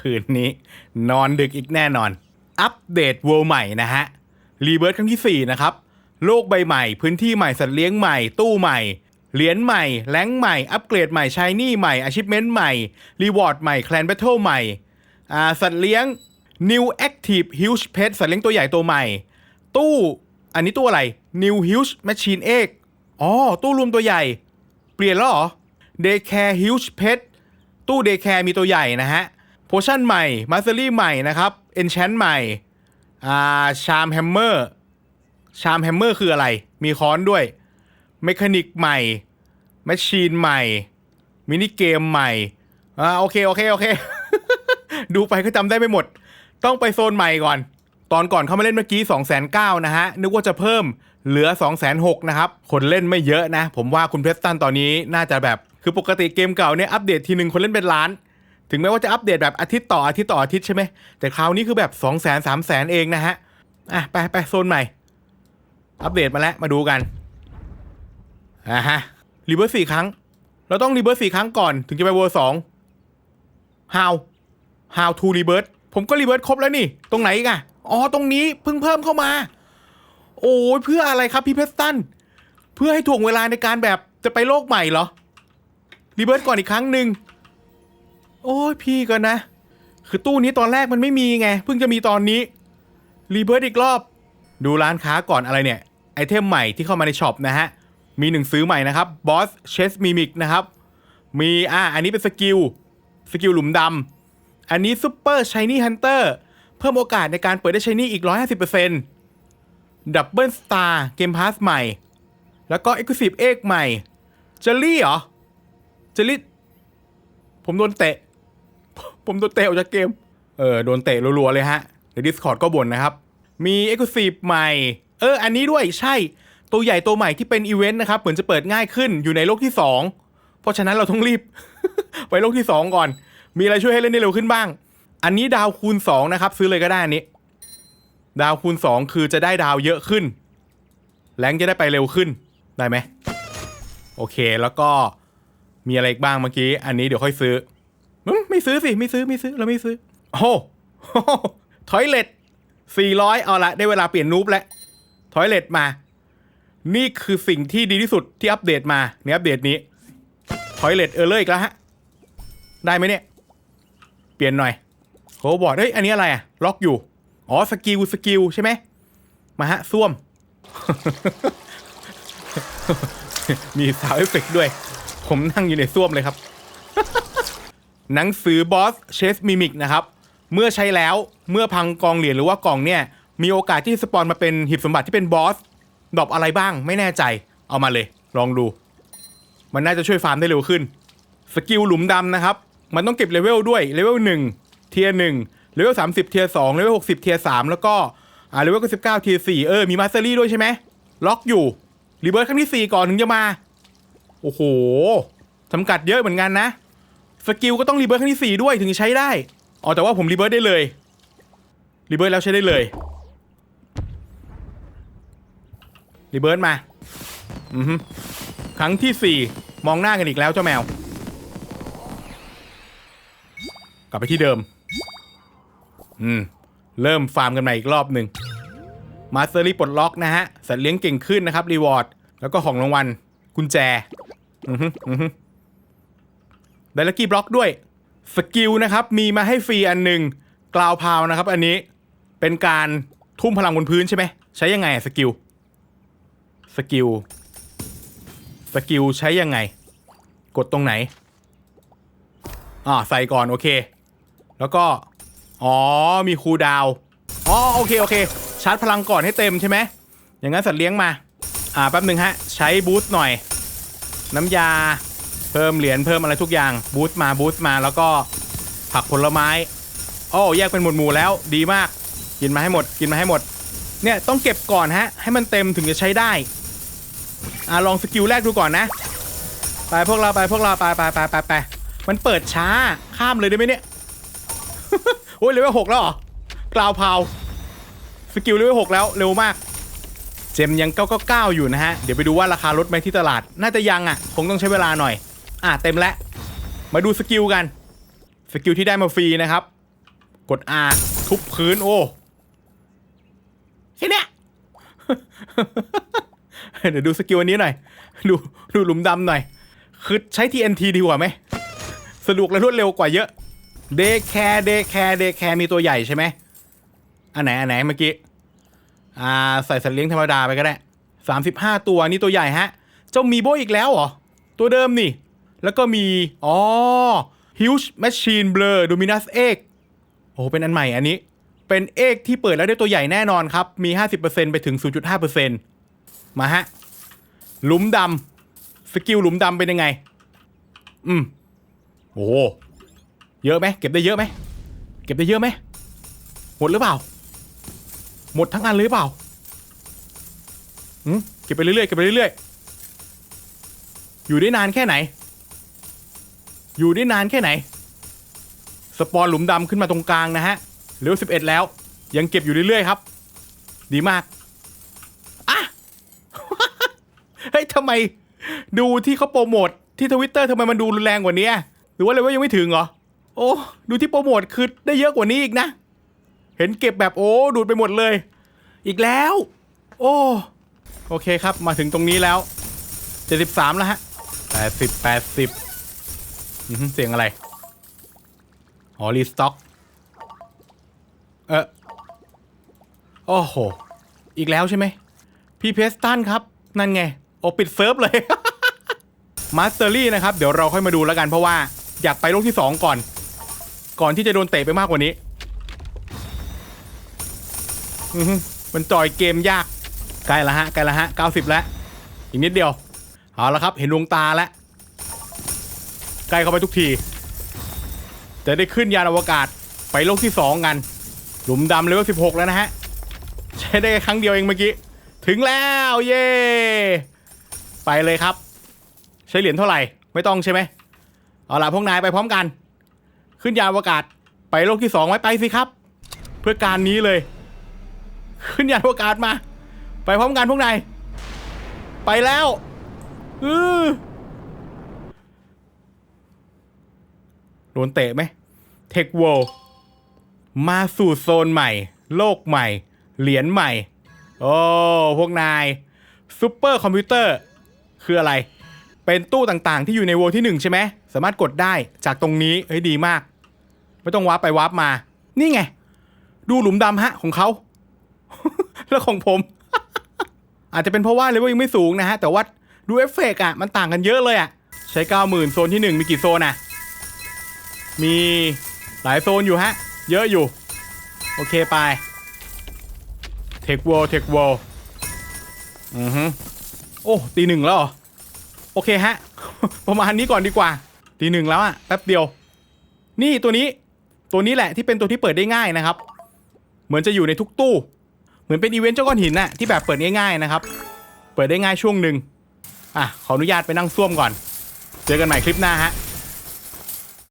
คืนนี้ นอนดึกอีกแน่นอน อัปเดตเว r ร์ใหม่นะฮะ รีเบิร์ครั้งที่ 4 นะครับ โลกใบใหม่ พื้นที่ใหม่ สัตว์เลี้ยงใหม่ ตู้ใหม่ เหรียญใหม่ แรงใหม่ อัปเกรดใหม่ชายนี่ใหม่อาชิพเมนต์ใหม่ รีวอร์ดใหม่ แคลนแบทเทิลใหม่ อ่า สัตว์เลี้ยง New Active Huge Pet สัตว์เลี้ยงตัวใหญ่ตัวใหม่ ตู้ อันนี้ตู้อะไร New Huge Machine Egg อ๋อ ตู้รวมตัวใหญ่ เปลี่ยนแล้วเหรอ Daycare Huge Pet ตู้ Daycare มีตัวใหญ่นะฮะ โพชั่นใหม่มาสเตอรี่ใหม่นะครับ Enchant ใหม่อ่าชามแฮมเมอร์ชามแฮมเมอร์คืออะไร มีค้อนด้วยเมคานิกใหม่แมชชีนใหม่ มินิเกมใหม่อ่าโอเค โอเค โอเค ดูไปก็จำได้ไม่หมด ต้องไปโซนใหม่ก่อน ตอนก่อนเข้ามาเล่นเมื่อกี้2 9 0 0 0นะฮะ นึกว่าจะเพิ่มเหลือ2 6 0 0 0นะครับ คนเล่นไม่เยอะนะ ผมว่าคุณเพรสตันตอนนี้น่าจะแบบ คือปกติเกมเก่าเนี่ยอัปเดตทีหนึ่งคนเล่นเป็นล้าน ถึงแม้ว่าจะอัปเดตแบบอาทิตย์ต่ออาทิตย์ต่ออาทิตย์ใช่ไหมแต่คราวนี้คือแบบ2 0 0 0 0 0 3 0 0 0 0เองนะฮะ อะ ไปไปโซนใหม่ อัปเดตมาแล้ว มาดูกันอ่าฮะรีเบิร์สสี่ครั้ง เราต้องรีเบิร์สสี่ครั้งก่อน ถึงจะไปเวอร์สอง how how to rebirth ผมก็รีเบิร์สครบแล้วนี่ ตรงไหนอีกอะอ๋อ ตรงนี้เพิ่งเพิ่มเข้ามา โอ้ยเพื่ออะไรครับพี่เพสตัน เพื่อให้ถ่วงเวลาในการแบบจะไปโลกใหม่เหรอรีเบิร์สก่อนอีกครั้งหนึ่ง โอ้ยพี่ก็นนะ คือตู้นี้ตอนแรกมันไม่มีไง เพิ่งจะมีตอนนี้ รีเบิร์สอีกรอบ ดูร้านค้าก่อนอะไรเนี่ย ไอเทมใหม่ที่เข้ามาในช็อปนะฮะ มีหนึ่งซื้อใหม่นะครับ Boss Chess Mimic นะครับ มีอ่าอันนี้เป็นสกิล สกิลหลุมดำ อันนี้ Super Shiny Hunter เพิ่มโอกาสในการเปิดได้ Shiny อีก 150% Double Star เกมพาสใหม่ แล้วก็ Exclusive Egg ใหม่เจลลี่เหรอเจลลี่ผมโดนเตะ ผมโดนเตะออกจากเกม เออโดนเตะรัวๆเลยฮะใน Discord ก็บ่นนะครับ มี Exclusive ใหม่ เออ อันนี้ด้วยใช่ ตัวใหญ่ตัวใหม่ที่เป็นอีเวนต์นะครับ เหมือนจะเปิดง่ายขึ้นอยู่ในโลกที่ 2 เพราะฉะนั้นเราต้องรีบ ไปโลกที่ 2 ก่อน มีอะไรช่วยให้เล่นได้เร็วขึ้นบ้าง อันนี้ดาวคูณ 2 นะครับ ซื้อเลยก็ได้อันนี้ ดาวคูณ 2 คือจะได้ดาวเยอะขึ้น แรงจะได้ไปเร็วขึ้นได้ไหมโอเคแล้วก็มีอะไรอีกบ้างเมื่อกี้ อันนี้เดี๋ยวค่อยซื้อ ไม่ซื้อสิ ไม่ซื้อ ไม่ซื้อ เราไม่ซื้อ โอ้ทอยเล็ต400เอาละ ได้เวลาเปลี่ยนนูบแล้วทอยเล็ตมา นี่คือสิ่งที่ดีที่สุดที่อัปเดตมาในอัปเดตนี้ทอยเล็ตเออเลอร์อีกแล้วฮะ ได้ไหมเนี่ย เปลี่ยนหน่อยโหบอกเฮ้ย อันนี้อะไรอะล็อกอยู่ อ๋อ สกิล สกิล ใช่ไหม มาฮะส้วม มีสาวเอฟเฟกด้วย ผมนั่งอยู่ในส้วมเลยครับ หนังสือบอสเชสมิมิกนะครับ เมื่อใช้แล้วเมื่อพังกองเหรียญหรือว่ากล่องเนี่ยมีโอกาสที่สปอนมาเป็นหีบสมบัติที่เป็นบอสดอปอะไรบ้างไม่แน่ใจ เอามาเลย ลองดู มันน่าจะช่วยฟาร์มได้เร็วขึ้น สกิลหลุมดำนะครับ มันต้องเก็บเลเวลด้วยเลเวล1เทียร์1เลเวล30 เทียร์2เลเวล60 เทียร์3แล้วก็อ่าเลเวล99เทียร์4เออมีมาสเตอรี่ด้วยใช่ไหมล็อกอยู่รีเบิร์ครั้งที่ 4 ก่อนถึงจะมา โอ้โหจำกัดเยอะเหมือนกันนะ สกิลก็ต้องรีเบิร์ตครั้งที่4ด้วยถึงจะใช้ได้ อ๋อแต่ว่าผมรีเบิร์คได้เลย รีเบิร์คแล้วใช้ได้เลย รีเบิร์คมา อือฮึครั้งที่ 4 มองหน้ากันอีกแล้วเจ้าแมว กลับไปที่เดิม อืม เริ่มฟาร์มกันใหม่อีกรอบหนึ่งมาสเตอรี่ปลดล็อกนะฮะ สัตว์เลี้ยงเก่งขึ้นนะครับ รีวอร์ด แล้วก็ของรางวัลกุญแจ อือฮึอือฮึ ได้ลักกี้บล็อกด้วยสกิลนะครับมีมาให้ฟรีอันหนึ่งกล่าวพาวนะครับ อันนี้เป็นการทุ่มพลังบนพื้นใช่ไหมใช้ยังไงสกิลสกิลสกิลใช้ยังไง กดตรงไหนอ่าใส่ก่อนโอเค แล้วก็ อ๋อมีคูดาวอ๋อโอเคโอเค ชาร์จพลังก่อนให้เต็มใช่ไหมอย่างนั้นสัตว์เลี้ยงมา อ่าแป๊บหนึ่งฮะ ใช้บูสต์หน่อย น้ำยา เพิ่มเหรียญเพิ่มอะไรทุกอย่างบูสต์มาบูสต์มาแล้วก็ผักผลไม้โอ้แยกเป็นหมวดหมู่แล้วดีมาก กินมาให้หมด กินมาให้หมด เนี่ยต้องเก็บก่อนฮะ ให้มันเต็มถึงจะใช้ได้อ่าลองสกิลแรกดูก่อนนะ ไปพวกเราไปพวกเราไปไปไปไปไปมันเปิดช้าข้ามเลยได้ไหมเนี่ยโอ้ยเลเวลหกแล้วเหรอกล่าวพาวสกิลเลเวลหกแล้วเร็วมาก เจมยัง999อยู่นะฮะ เดี๋ยวไปดูว่าราคาลดไหมที่ตลาด น่าจะยังอะ คงต้องใช้เวลาหน่อย อะเต็มแล้ว มาดูสกิลกัน สกิลที่ได้มาฟรีนะครับ กด R ทุบพื้นโอ้แค่เนี้ยเดี๋ยวดูสกิลอันนี้หน่อย ดูดูหลุมดำหน่อย คือใช้ TNT ดีกว่าไหม สะดวกและรวดเร็วกว่าเยอะ เดแคร์เดแคร์เดแคร์มีตัวใหญ่ใช่ไหม อันไหน อันไหนเมื่อกี้ อ่า ใส่สัตว์เลี้ยงธรรมดาไปก็ได้สามสิบห้าตัวนี่ตัวใหญ่ฮะ เจ้ามีโบอีกแล้วเหรอ ตัวเดิมนี่ แล้วก็มี อ๋อ Huge Machine Blur Dominus Egg โอ้เป็นอันใหม่อันนี้ เป็นเอกที่เปิดแล้วได้ตัวใหญ่แน่นอนครับ มี 50%ไปถึง 0.5%มาฮะ หลุมดำสกิลหลุมดำเป็นยังไง อืม โอ้เยอะไหม เก็บได้เยอะไหม เก็บได้เยอะไหม หมดหรือเปล่า หมดทั้งอันเลยหรือเปล่าอืมเก็บไปเรื่อยๆ เก็บไปเรื่อยๆ อยู่ได้นานแค่ไหน อยู่ได้นานแค่ไหน สปอนหลุมดำขึ้นมาตรงกลางนะฮะเลเวล11 แล้ว ยังเก็บอยู่เรื่อยๆครับ ดีมากอะเฮ้ยทำไมดูที่เขาโปรโมทที่ทวิตเตอร์ทำไมมันดูรุนแรงกว่านี้หรือว่าเลเวลยังไม่ถึงเหรอ โอ้ ดูที่โปรโมทคือได้เยอะกว่านี้อีกนะ เห็นเก็บแบบโอ้ดูดไปหมดเลย อีกแล้ว โอ้โอเคครับมาถึงตรงนี้แล้ว 73 แล้วฮะ80 80 อื้อหือเสียงอะไร อ๋อ รีสต็อก เออโอ้โห อีกแล้วใช่ไหม พี่เพสตันครับ นั่นไง โอปิดเซิร์ฟเลย มาสเตอรี่นะครับ เดี๋ยวเราค่อยมาดูแล้วกันเพราะว่า อยากไปโลกที่2ก่อน ก่อนที่จะโดนเตะไปมากกว่านี้อือฮึมันจอยเกมยาก ใกล้ละฮะ ใกล้ละฮะ 90 แล้ว อีกนิดเดียว เอาละครับ เห็นดวงตาแล้ว ใกล้เข้าไปทุกที จะได้ขึ้นยานอวกาศไปโลกที่2กัน หลุมดำเลเวล16แล้วนะฮะ ใช้ได้แค่ครั้งเดียวเองเมื่อกี้ ถึงแล้วเย่ไปเลยครับ ใช้เหรียญเท่าไหร่ ไม่ต้องใช่ไหมเอาล่ะพวกนายไปพร้อมกัน ขึ้นยานอวกาศไปโลกที่2ไว้ไปสิครับ เพื่อการนี้เลย ขึ้นยานอวกาศมา ไปพร้อมกันพวกนายไปแล้วอือ โดนเตะไหมเทคโวมาสู่โซนใหม่ โลกใหม่ เหรียญใหม่ โอ้พวกนายซูเปอร์คอมพิวเตอร์คืออะไร เป็นตู้ต่างๆ ที่อยู่ในโวที่ 1 ใช่ไหม สามารถกดได้จากตรงนี้ เฮ้ยดีมาก ไม่ต้องวาร์ปไปวาร์ปมา นี่ไง ดูหลุมดำฮะของเขา แล้วของผม อาจจะเป็นเพราะว่าเลเวลยังไม่สูงนะฮะ แต่ว่าดูเอฟเฟกต์อะมันต่างกันเยอะเลยอะใช้ 90,000 โซนที่ 1 มีกี่โซนอะ มีหลายโซนอยู่ฮะ เยอะอยู่ โอเคไปเทค w ว r เทค w ว r อือฮึโอ้ตีหนึ่งแล้วโอเคฮะ ประมาณนี้ก่อนดีกว่า ตีหนึ่งแล้วอะแป๊บเดียว นี่ตัวนี้ ตัวนี้แหละที่เป็นตัวที่เปิดได้ง่ายนะครับ เหมือนจะอยู่ในทุกตู้ เหมือนเป็นอีเวนต์เจ้าก้อนหินน่ะที่แบบเปิดง่ายๆนะครับ เปิดได้ง่ายช่วงหนึ่งอะขออนุญาตไปนั่งซ่วมก่อน เจอกันใหม่คลิปหน้าฮะ